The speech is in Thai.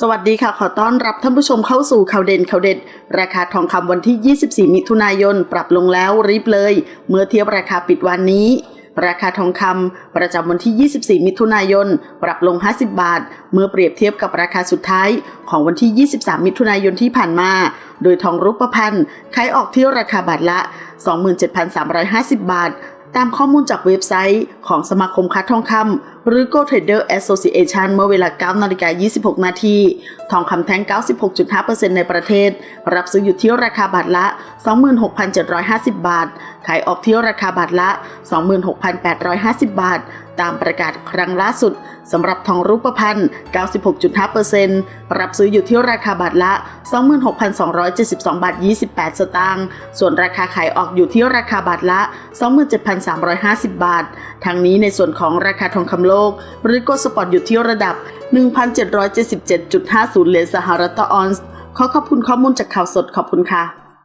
สวัสดีค่ะ ขอต้อนรับท่านผู้ชมเข้าสู่ข่าวเด่นข่าวเด็ด ราคาทองคำวันที่ 24 มิถุนายน ปรับลงแล้วรีบเลย เมื่อเทียบราคาปิดวันนี้ ราคาทองคำประจำวันที่ 24 มิถุนายน ปรับลง 50 บาท เมื่อเปรียบเทียบกับราคาสุดท้ายของวันที่ 23 มิถุนายนที่ผ่านมา โดยทองรูปพรรณขายออกที่ราคาบาทละ 27,350 บาท ตามข้อมูลจากเว็บไซต์ของสมาคมค้าทองคำ หรือ Gold Trader Association เมื่อเวลา9นาฬิกา26 นาทีทองคำแท่ง 96.5%ในประเทศ รับซื้ออยู่ที่ราคาบาทละ 26,750 บาท ขายออกที่ราคาบาทละ 26,850 บาท ตามประกาศครั้งล่าสุดสำหรับทองรูปพรรณ 96.5%รับซื้ออยู่ที่ราคาบาทละ 26,272 บาท 28 สตางค์ ส่วนราคาขายออกอยู่ที่ราคาบาทละ 27,350 บาท ทั้งนี้ในส่วนของราคาทองคำโลกหรือโกลสปอร์ตอยู่ที่ระดับ 1,777.50 เหรียญสหรัฐต่อออนซ์ ขอขอบคุณข้อมูลจากข่าวสดขอบคุณค่ะ